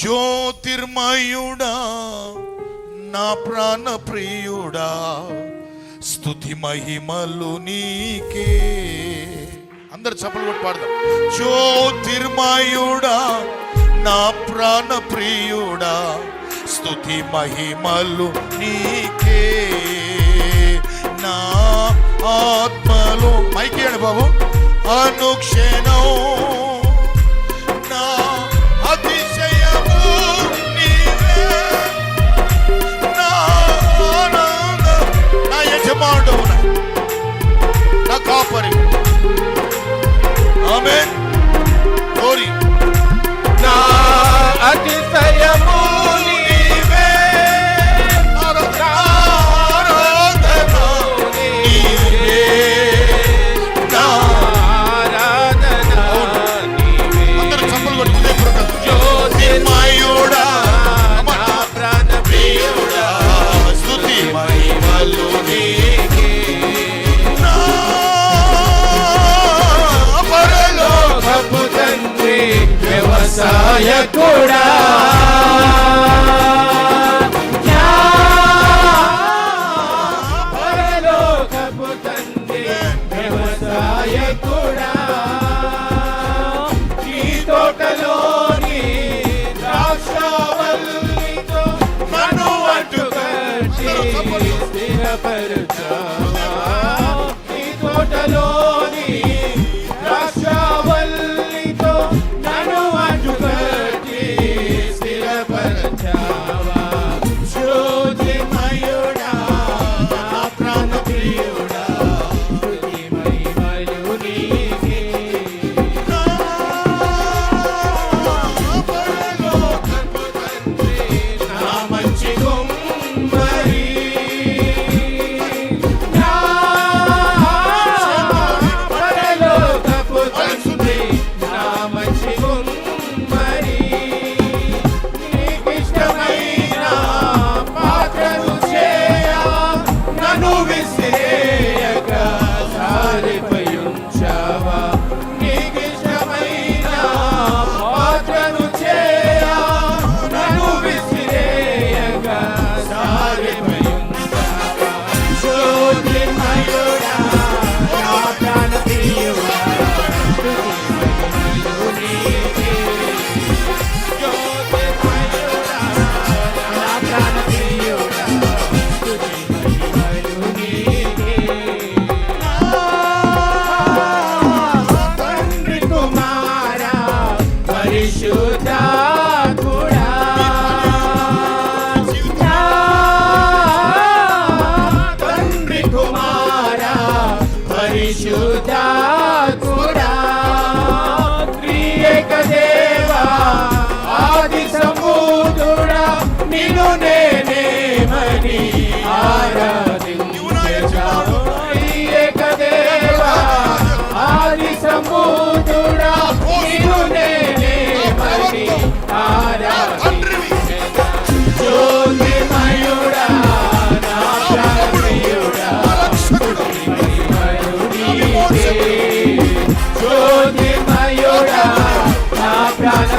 జ్యోతిర్మయుడా నా ప్రాణ ప్రియుడా స్థుతి మహిమలు నీకే. అందరు చప్పలు కొట్టి పాడదాం. జ్యోతిర్మయుడా నా ప్రాణ ప్రియుడా స్థుతి మహిమలు నీకే. నా ఆత్మలు మైకేడు బాబు. అనుక్షణ కూడా Yeah. నిన్ను నేనేమని ఆరాధించాను ఏకదేవా ఆది సమూతుడా నిన్ను నేనేమని ఆరాధించాను జ్యోతిమయుడా జ్యోతిమయుడా నా ప్రాణ